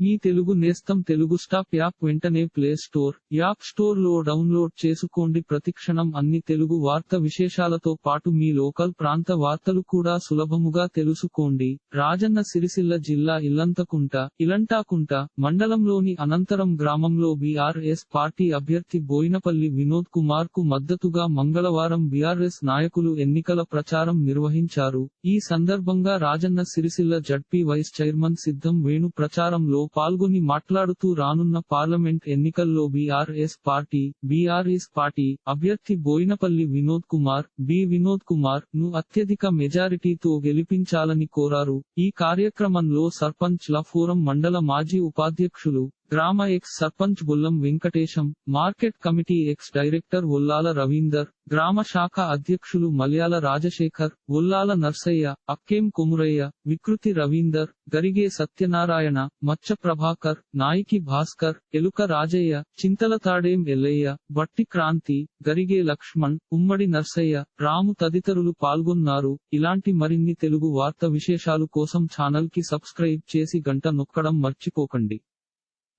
మీ తెలుగు నేస్తం Telugu stop app వెంటనే play store app స్టోర్లో డౌన్లోడ్ చేసుకోండి. ప్రతిక్షణం అన్ని తెలుగు వార్త విశేషాలతో పాటు మీ లోకల్ ప్రాంత వార్తలు కూడా సులభముగా తెలుసుకోండి. రాజన్న సిరిసిల్ల జిల్లా ఇల్లంతకుంట ఇలంటాకుంట మండలంలోని అనంతరం గ్రామంలో బీఆర్ఎస్ పార్టీ అభ్యర్థి బోయినపల్లి వినోద్ కుమార్కు మద్దతుగా మంగళవారం బీఆర్ఎస్ నాయకులు ఎన్నికల ప్రచారం నిర్వహించారు. ఈ సందర్భంగా Rajanna Sircilla ZP vice chairman Siddham Venu ప్రచారంలో పాల్గొని మాట్లాడుతూ రానున్న పార్లమెంట్ ఎన్నికల్లో బీఆర్ఎస్ పార్టీ బీఆర్ఎస్ పార్టీ అభ్యర్థి బోయినపల్లి వినోద్ కుమార్ బి వినోద్ కుమార్ను అత్యధిక మెజారిటీతో గెలిపించాలని కోరారు. ఈ కార్యక్రమంలో సర్పంచ్ ఫోరం మండల మాజీ ఉపాధ్యక్షులు గ్రామ ex sarpanch Bullam Venkatesham market committee ex director Ullala Ravinder గ్రామ శాఖ అధ్యక్షులు మల్యాల రాజశేఖర్ ఉల్లాల నర్సయ్య అక్కేం కొమురయ్య వికృతి రవీందర్ గరిగే సత్యనారాయణ మచ్చ ప్రభాకర్ నాయికి భాస్కర్ ఎలుక రాజయ్య చింతల తాడేం ఎల్లయ్య బట్టి క్రాంతి గరిగే లక్ష్మణ్ ఉమ్మడి నర్సయ్య రాము తదితరులు పాల్గొన్నారు. ఇలాంటి మరిన్ని తెలుగు వార్త విశేషాలు కోసం ఛానల్కి సబ్స్క్రైబ్ చేసి గంట నొక్కడం మర్చిపోకండి.